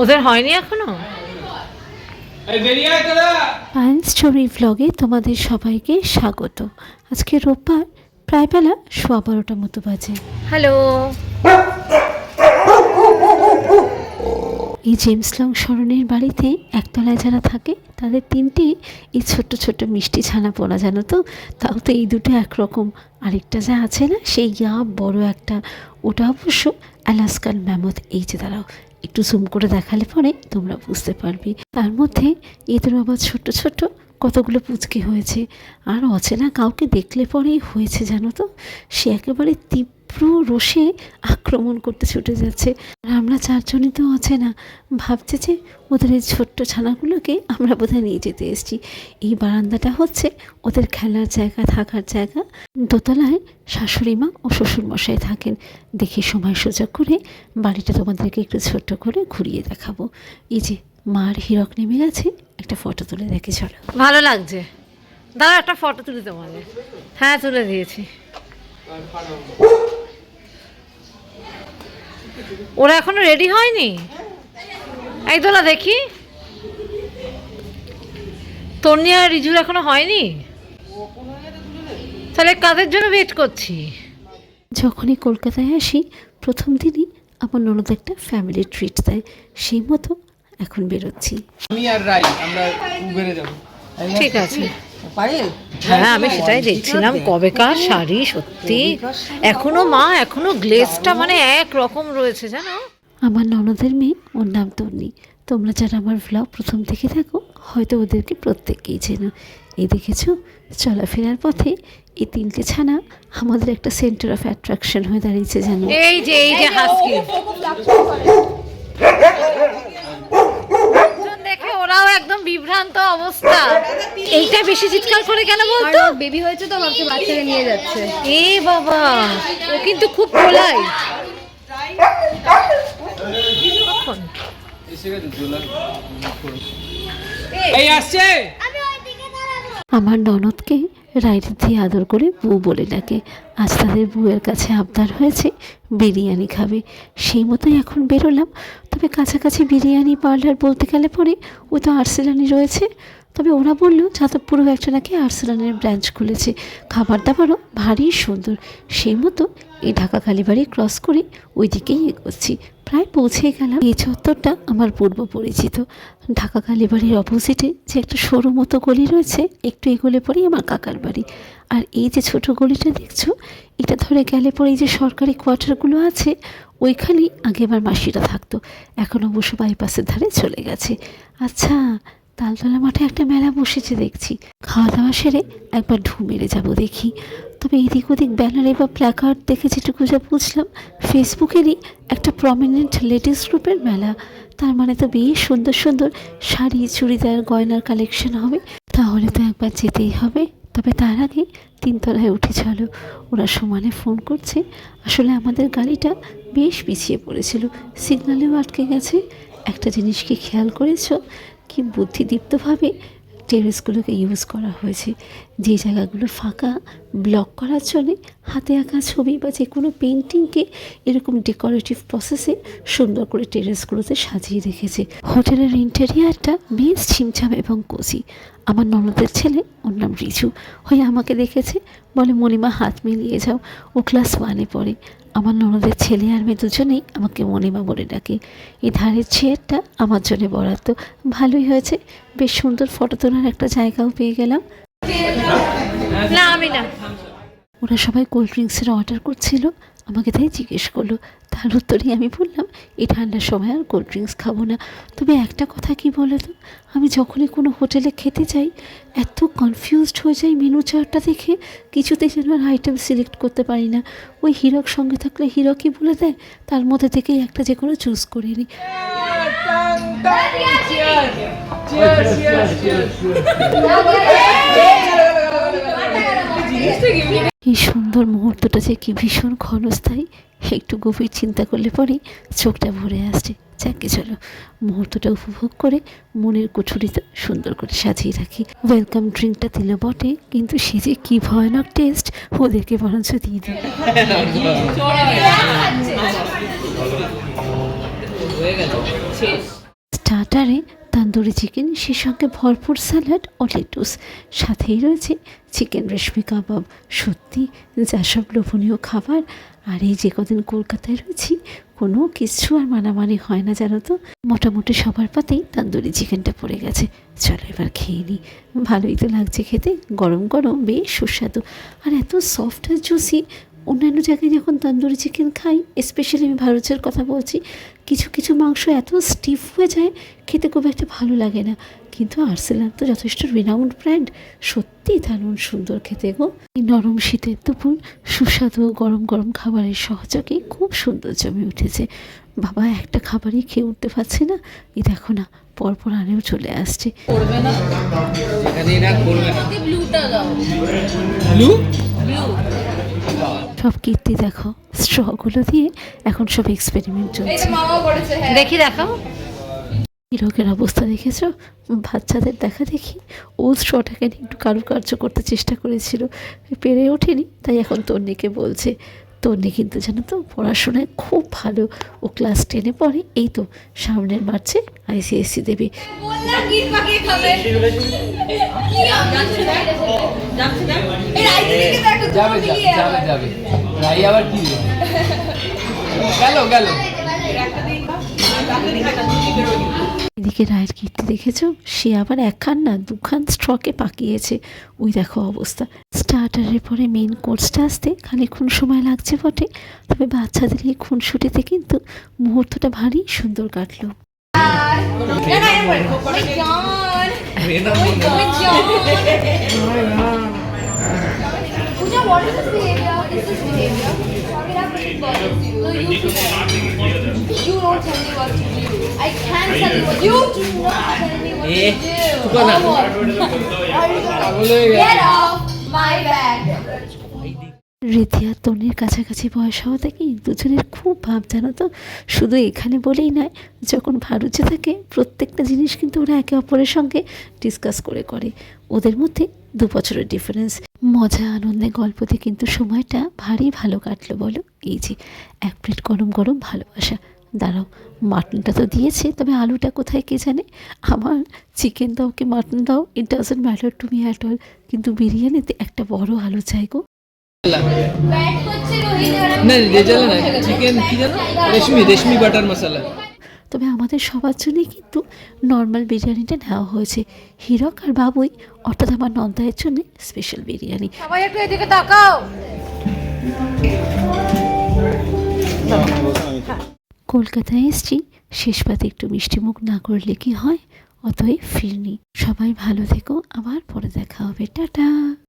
ওদের হয়নি এখনও? পায়েল স্টোরি ভ্লগে তোমাদের সবাইকে স্বাগত। আজকে রোববার প্রায় বেলা সোয়া বারোটা মতো বাজে। হ্যালো। এই জেমস লং সরণের বাড়িতে একতলায় যারা থাকে তাদের তিনটি এই ছোট্ট ছোট্ট মিষ্টি ছানা পড়া জানো তো? তাও তো এই দুটো একরকম। আরেকটা যা আছে না সেই ইয়া বড় একটা। ওটা অবশ্য অ্যালাস্কান ম্যামথ এই যে দাঁড়াও। একটু জুম করে দেখালে পরে তোমরা বুঝতে পারবে। তার মধ্যে এদের আবার ছোট ছোট কতগুলো পুচকে হয়েছে। আর অচেনা কাউকে দেখলে পরেই হয়েছে, জানো তো? সে একেবারে তীব্র রোষে আক্রমণ করতে ছুটে যাচ্ছে। আর আমরা চারজনই তো অচেনা ভাবছে যে ওদের এই ছোট্ট ছানাগুলোকে আমরা বোধহয় নিয়ে যেতে এসেছি। এই বারান্দাটা হচ্ছে ওদের খেলার জায়গা, থাকার জায়গা। দোতলায় শাশুড়ি মা ও শ্বশুরমশাই থাকেন। দেখে সময় সুযোগ করে বাড়িটা তোমাদেরকে একটু ছোট্ট করে ঘুরিয়ে দেখাবো। এই যে মার হিরক নেমে গেছে, একটা ফটো তুলে দেখে চলো। ভালো লাগছে। দাঁড়া একটা ফটো তুলি তোমাদের হ্যাঁ তুলে দিয়েছি। ওরা এখনও রেডি হয়নি? এই দোলা দেখি। তন্নি আর রিজুর এখনও হয়নি? তাহলে কাদের জন্য ওয়েট করছি? যখনই কলকাতায় আসি প্রথম দিনই আমার ননদ একটা ফ্যামিলি ট্রিট দেয়। সেই মতো এখন বেরোচ্ছি। আমি আর রাই আমরা যাব। ঠিক আছে। হ্যাঁ আমি সেটাই দেখছিলাম। কবেকার শাড়ি সত্যি। এখনও মা এখনও গ্লেজটা মানে এক রকম রয়েছে জানো? আমার ননদের মেয়ে ওর নাম তন্নি। তোমরা যারা আমার ভ্লগ প্রথম থেকে থাকো হয়তো ওদেরকে প্রত্যেককেই চেনো। এই দেখেছ? চলাফেরার পথে এই তিনটে ছানা আমাদের একটা সেন্টার অফ অ্যাট্রাকশন হয়ে দাঁড়িয়েছে জানো? এই যে এই যে হাসকি একদম অবস্থা। এইটা বেশি চিৎকার করে কেন বলতো? বেবি হয়েছে তো আমাকে বাচ্চাকে নিয়ে যাচ্ছে। এ বাবা ও কিন্তু খুব এই আসছে। আমার ননদকে রাইড দিয়ে আদর করে বউ বলে ডাকে। আজ তাদের বউয়ের কাছে আবদার হয়েছে, বিরিয়ানি খাবে। সেই মতোই এখন বেরোলাম। তবে কাছাকাছি বিরিয়ানি পার্লার বলতে গেলে পরে ও তো আর্সেলানি রয়েছে। তবে ওরা বলল যাদবপুরেও একটা নাকি আর্সেলানের ব্রাঞ্চ খুলেছে। খাবার দাবারও ভারী সুন্দর। সেই মতো এই ঢাকা কালীবাড়ি ক্রস করে ওই দিকেই এগোচ্ছি। প্রায় পৌঁছে গেলাম। এই চত্বরটা আমার পূর্ব পরিচিত। ঢাকা কালীবাড়ির অপোজিটে যে একটা সরু মতো গলি রয়েছে, একটু এগোলে পরেই আমার কাকার বাড়ি। আর এই যে ছোট গলিটা দেখছ, এটা ধরে গেলে পরে এই যে সরকারি কোয়ার্টারগুলো আছে, ওইখানেই আগে আমার মাসিরা থাকতো। এখন অবশ্য বাইপাসের ধারে চলে গেছে। আচ্ছা তালতলা মাঠে একটা মেলা বসেছে দেখছি। খাওয়া দাওয়া সেরে একবার ঢু মেরে যাব দেখি। তবে এদিক ওদিক ব্যানারে বা প্ল্যাকার্ড দেখে যেটুকু যা বুঝলাম ফেসবুকেরই একটা প্রমিনেন্ট লেডিস গ্রুপের মেলা। তার মানে তো বেশ সুন্দর সুন্দর শাড়ি, চুড়িদার, গয়নার কালেকশন হবে। তাহলে তো একবার যেতেই হবে। তবে তার আগে তিনতলায় উঠে চলো। ওরা সমানে ফোন করছে। আসলে আমাদের গাড়িটা বেশ পিছিয়ে পড়েছিল। সিগনালেও আটকে গেছে। একটা জিনিস কি খেয়াল করেছ? কি বুদ্ধিদীপ্তভাবে টেরেসগুলোকে ইউজ করা হয়েছে? যে জায়গাগুলো ফাঁকা, ব্লক করার জন্যে হাতে আঁকা ছবি বা যে কোনো পেন্টিংকে এরকম ডেকোরেটিভ প্রসেসে সুন্দর করে টেরেসগুলোতে সাজিয়ে রেখেছে। হোটেলের ইন্টেরিয়ারটা বেশ ছিমছাম এবং কোজি আমার ননদের ছেলে, ওর নাম রিজু, হয়ে আমাকে দেখেছে, বলে, মণিমা, হাত মিলিয়ে যাও, ও ক্লাস ওয়ানে পড়ে। আমার ননদের ছেলে আর মেয়ে দুজনেই আমাকে মণিমা বলে ডাকে। এই ধারের চেয়ারটা আমার জন্য বরাদ্দ। ভালোই হয়েছে। বেশ সুন্দর ফটো তোলার একটা জায়গাও পেয়ে গেলাম। না আমি না। ওরা সবাই কোল্ড ড্রিঙ্কসের অর্ডার করছিল। আমাকে তাই জিজ্ঞেস করল। তার উত্তরে আমি বললাম এই ঠান্ডার সময় আর কোল্ড ড্রিঙ্কস খাব না। তবে একটা কথা কি বলো তো? আমি যখনই কোনো হোটেলে খেতে যাই এত কনফিউজড হয়ে যাই মেনু চার্টটা দেখে কিছুতেই যেন আর আইটেম সিলেক্ট করতে পারি না। ওই হিরক সঙ্গে থাকলে হিরকই বলে দেয় তার মধ্যে থেকেই একটা যে কোনো চুজ করে নিই এই সুন্দর মুহূর্তটা যে কি ভীষণ ক্ষণস্থায়ী একটু গভীর চিন্তা করলে পরেই চোখটা ভরে আসছে। যাকে চলো মুহূর্তটা উপভোগ করে মনের কুঠুরিতে সুন্দর করে সাজিয়ে রাখি। ওয়েলকাম ড্রিঙ্কটা দিল বটে কিন্তু সে যে কি ভয়ানক টেস্ট ওদেরকে বরঞ্চ দিয়ে দিই। স্টার্টারে তান্দুরি চিকেন, সেই সঙ্গে ভরপুর স্যালাড ও লেটুস সাথেই রয়েছে চিকেন রেশমি কাবাব। সত্যি, যা সব লোভনীয় খাবার। আর এই যে কদিন কলকাতায় রয়েছি, কোনো কিছু আর মানামানি হয় না, জানো তো? মোটামুটি সবার পাতেই তান্দুরি চিকেনটা পড়ে গেছে। চলো এবার খেয়ে নিই ভালোই তো লাগছে খেতে। গরম গরম, বেশ সুস্বাদু। আর এত সফট আর জুসি অন্যান্য জায়গায় যখন তন্দুরি চিকেন খাই স্পেশালি আমি ভারতের কথা বলছি কিছু কিছু মাংস এত স্টিফ হয়ে যায় খেতে খুব একটা ভালো লাগে না। কিন্তু আর্সেলান তো যথেষ্ট রিনাউন্ড ব্র্যান্ড সত্যিই দারুণ সুন্দর খেতে গো। এই নরম শীতের দুপুর সুস্বাদু গরম গরম খাবারের সহযোগে খুব সুন্দর জমে উঠেছে। বাবা একটা খাবারই খেয়ে উঠতে পারছে না। এই দেখো না পরপর আরেও চলে আসছে। ব্লু সব কীর্তি দেখো। স্ট্রগুলো দিয়ে এখন সব এক্সপেরিমেন্ট চলছে। দেখি দেখো হিরোকের অবস্থা দেখেছ? বাচ্চাদের দেখা দেখি ও স্ট্রটাকে একটু কারুকার্য করতে চেষ্টা করেছিল। পেরে ওঠেনি, তাই এখন তন্নিকে বলছে তন্নি কিন্তু জানো তো, পড়াশোনায় খুব ভালো ও ক্লাস টেনে পড়ে, এই তো সামনের মার্চে আইসিএসসি কি দেবে? গেল গেল এদিকে রায়ের কীর্তি দেখেছ? সে আবার একখান না দুখান স্ট্রকে পাকিয়েছে। ওই দেখো অবস্থা। স্টার্টারের পরে মেন কোর্সটা আসতে খানিক্ষণ সময় লাগছে বটে। তবে বাচ্চাদের এই খুনসুটিতে কিন্তু মুহূর্তটা ভারী সুন্দর কাটলো. You don't tell me what to do. I can tell you what you do not tell me what Eh, to do. what? পাগল হয়ে গেছে। Get off my. রীতি আর তনির কাছাকাছি বয়স হওয়া থেকে দুজনের খুব ভাব জানো তো শুধু এখানে বলেই নয় যখন ভারুচে থাকে প্রত্যেকটা জিনিস কিন্তু ওরা একে অপরের সঙ্গে ডিসকাস করে করে ওদের মধ্যে দু বছরের ডিফারেন্স মজা আনন্দে গল্পতে কিন্তু সময়টা ভারী ভালো কাটলো বলো এই যে এক প্লেট গরম গরম ভালোবাসা দাঁড়াও মাটনটা তো দিয়েছে তবে আলুটা কোথায় কে জানে? আমার চিকেন দাও কি মাটন দাও? It doesn't matter to me at all কিন্তু বিরিয়ানিতে একটা বড় আলু চাই গো। তবে আমাদের সবার জন্যই কিন্তু নর্মাল বিরিয়ানিটা নেওয়া হয়েছে। হিরক আর বাবুই অর্থাৎ আমার নন্দায়ের জন্য স্পেশাল বিরিয়ানি। সবাই একটু এদিকে তাকাও। কলকাতায় এসছি। শেষ পাতে একটু মিষ্টিমুখ না করলে কি হয়? অতএব ফিরনি। সবাই ভালো থেকো। আবার পরে দেখা হবে। টাটা!